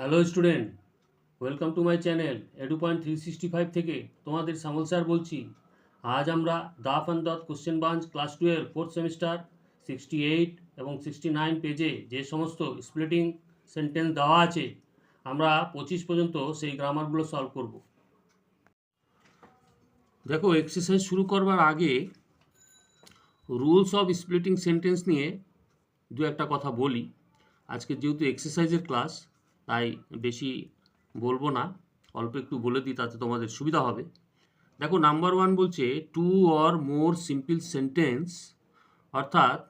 Hello student, welcome to my channel edu point three sixty five থেকে তোমাদের Shyamal sir বলছি, আজ আমরা দাফ অ্যান্ড দত question bunch class twelve fourth semester sixty eight এবং সিক্সটি নাইন পেজে যে সমস্ত স্প্লিটিং সেন্টেন্স দেওয়া আছে, আমরা পঁচিশ পর্যন্ত সেই গ্রামারগুলো সলভ করব। দেখো এক্সারসাইজ শুরু করবার আগে রুলস অফ স্প্লিটিং সেন্টেন্স নিয়ে দু একটা কথা বলি। আজকে যেহেতু এক্সারসাইজের ক্লাস তাই বেশি বলব না। অল্প একটু বলে দিই, তাতে তোমাদের সুবিধা হবে। দেখো নাম্বার ওয়ান বলছে two or more simple sentence অর্থাৎ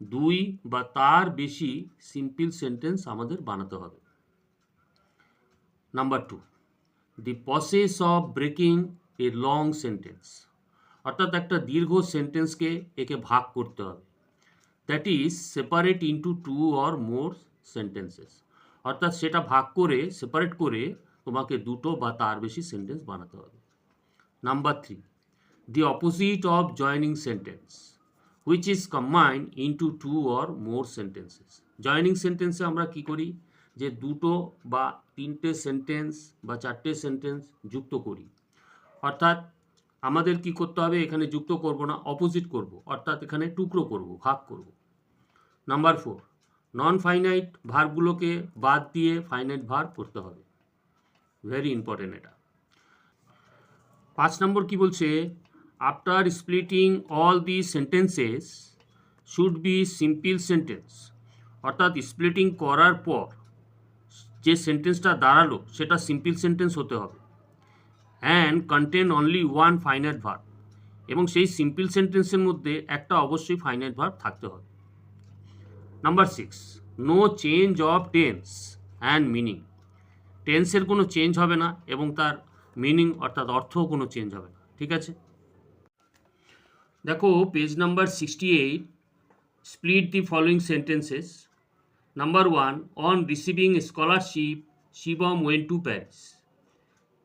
দুই বা তার বেশি সিম্পল সেন্টেন্স আমাদের বানাতে হবে। Number two the process of breaking a long sentence অর্থাৎ একটা দীর্ঘ সেন্টেন্সকে একে ভাগ করতে হবে। That is separate into two or more sentences অর্থাৎ সেটা ভাগ করে সেপারেট করে তোমাকে দুটো বা তার বেশি সেন্টেন্স বানাতে হবে। Number three the opposite of joining sentence which is combined into two or more sentences joining সেন্টেন্সে আমরা কি করি? যে দুটো বা তিনটে সেন্টেন্স বা চারটে সেন্টেন্স যুক্ত করি। অর্থাৎ আমাদের কি করতে হবে? এখানে যুক্ত করব না অপোজিট করব। অর্থাৎ এখানে টুকরো করব, ভাগ করব। নাম্বার ফোর নন ফাইনাইট ভার্বগুলোকে বাদ দিয়ে ফাইনাইট ভার্ব করতে হবে। ভেরি ইম্পর্টেন্ট এটা। পাঁচ নম্বর কি বলছে? After splitting all the sentences should be simple sentence অর্থাৎ স্প্লিটিং করার পর যে সেন্টেন্সটা দাঁড়াল, সেটা সিম্পল সেন্টেন্স হতে হবে। And contain only one finite verb এবং সেই সিম্পল সেন্টেন্সের মধ্যে একটা অবশ্যই ফাইনাইট ভার্ব থাকতে হবে। Number six no change of tense and meaning টেন্সের কোনো চেঞ্জ হবে না এবং তার মিনিং অর্থাৎ অর্থও কোনো চেঞ্জ হবে না, ঠিক আছে? দেখো page number sixty eight split the following sentences number one on receiving scholarship Shivam went to Paris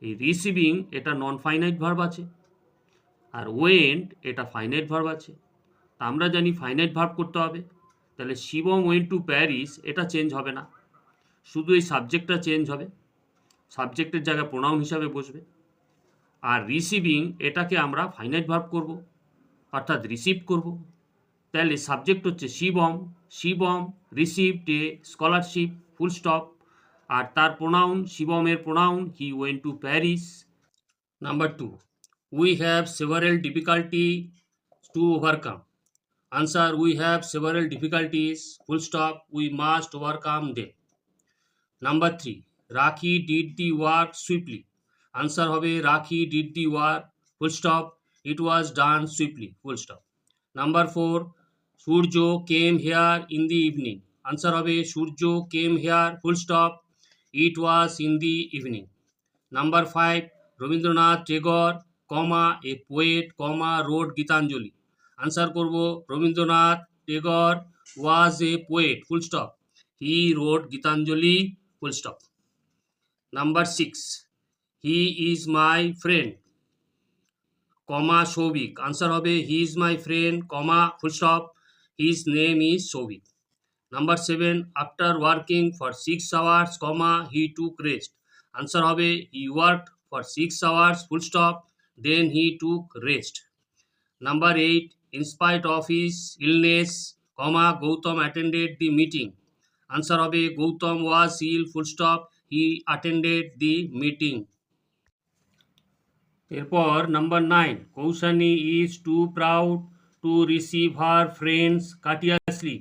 এই রিসিভিং এটা নন ফাইনাইট ভার্ব আছে। আর ওয়েন্ট এটা ফাইনাইট ভার্ব আছে। তা আমরা জানি ফাইনাইট ভার্ব করতে হবে। তাহলে শিবম ওয়েন টু প্যারিস এটা চেঞ্জ হবে না। শুধু এই সাবজেক্টটা চেঞ্জ হবে। সাবজেক্টের জায়গায় প্রোনাউন হিসাবে বসবে। আর রিসিভিং এটাকে আমরা ফাইনাইট ভার্ব করব, অর্থাৎ রিসিভ করব। তাহলে সাবজেক্ট হচ্ছে Shivam Shivam received a scholarship full stop আর তার pronoun শিবমের pronoun he went to Paris number two we have several difficulty to overcome answer we have several difficulties full stop we must overcome they number three Rakhi did the work swiftly answer হবে Rakhi did the work full stop it was done swiftly full stop number four Surya came here in the evening answer হবে Surya came here full stop it was in the evening number five Rabindranath Tagore comma a poet comma wrote Gitanjali answer করব Rabindranath Tagore, was a poet full stop he wrote Gitanjali full stop number six he is my friend comma Souvik answer হবে he is my friend comma full stop his name is Souvik number seven after working for six hours comma he took rest answer হবে he work for six hours full stop then he took rest number eight in spite of his illness, comma, Gautam attended the meeting. Answer হবে Gautam was ill, full stop, he attended the meeting. এরপর number nine Koushani is to proud to receive her friends courteously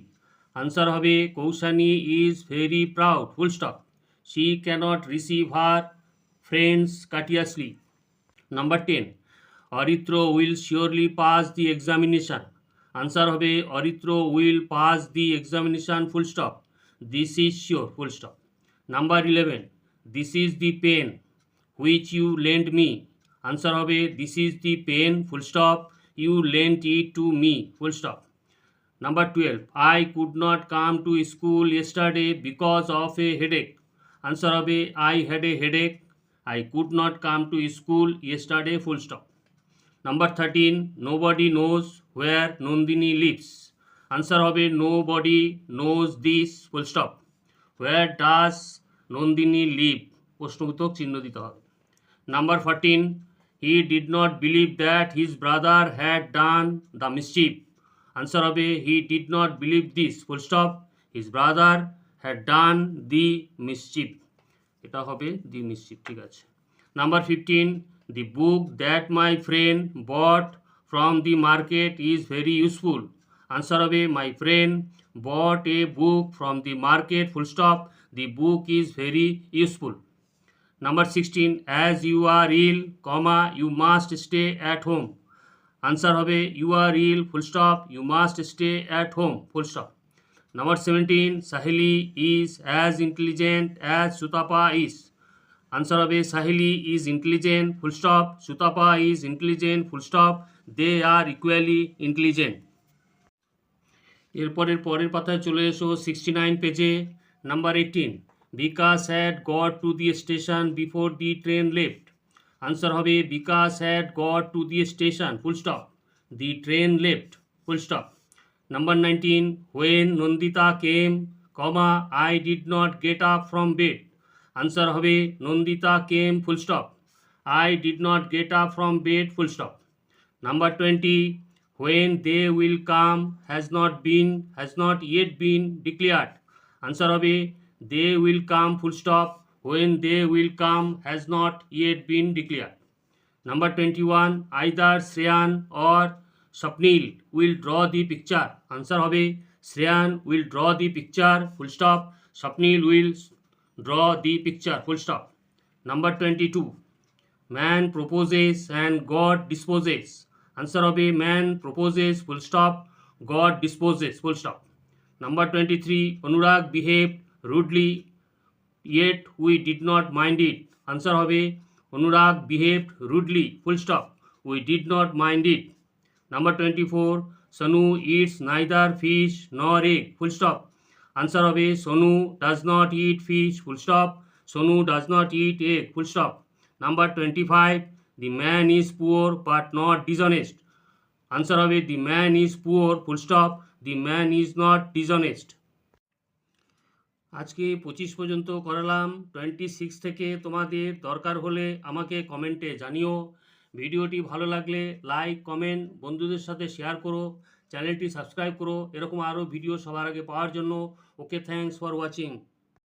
answer হবে Koushani is very proud full stop she cannot receive her friends courteously number ten Aritra will surely pass the examination answer হবে Aritra will pass the examination full stop this is sure full stop number eleven this is the pen which you lend me answer হবে this is the pen full stop you lent it to me full stop number twelve I could not come to school yesterday because of a headache answer হবে I had a headache I could not come to school yesterday full stop number thirteen nobody knows where Nandini lives answer হবে nobody knows this full stop where does Nandini live প্রশ্নবোধক চিহ্ন দিতে হবে। Number fourteen he did not believe that his brother had done the mischief answer হবে he did not believe this full stop his brother had done the mischief এটা হবে the mischief ঠিক আছে। Number fifteen the book that my friend bought from the market is very useful answer হবে my friend bought a book from the market full stop the book is very useful number sixteen as you are ill comma you must stay at home answer হবে you are ill full stop you must stay at home full stop number seventeen Saheli is as intelligent as Sutapa is answer হবে Saheli is intelligent full stop Sutapa is intelligent full stop they are equally intelligent এরপরের পরের পাতায় চলে এসো sixty nine পেজে number eighteen Bikash had got to the station before the train left answer হবে Bikash had got to the station full stop the train left full stop number nineteen when Nandita came comma I did not get up from bed answer হবে Nandita came full stop I did not get up from bed full stop number twenty when they will come has not been has not yet been declared answer হবে they will come full stop when they will come has not yet been declared number 21 either Shreyan or Swapnil will draw the picture answer হবে Shreyan will draw the picture full stop Swapnil will Draw the picture. Full stop. Number 22. Man proposes and God disposes. Answer of A. Man proposes. Full stop. God disposes. Full stop. Number 23. Anurag behaved rudely, yet we did not mind it. Answer of A. Anurag behaved rudely. Full stop. We did not mind it. Number 24. Sanu eats neither fish nor egg. Full stop. Answer হবে Sonu does not eat fish full stop, Sonu does not eat egg full stop. Number 25 The man is poor but not dishonest. Answer হবে The man is poor full stop, The man is not dishonest. আজকে পঁচিশ পর্যন্ত করালাম twenty six থেকে তোমাদের দরকার হলে আমাকে কমেন্টে জানিও ভিডিওটি ভালো লাগলে লাইক কমেন্ট বন্ধুদের সাথে শেয়ার করো চ্যানেলটি সাবস্ক্রাইব করো। এরকম আরও ভিডিও সবার আগে পাওয়ার জন্য। Okay thanks for watching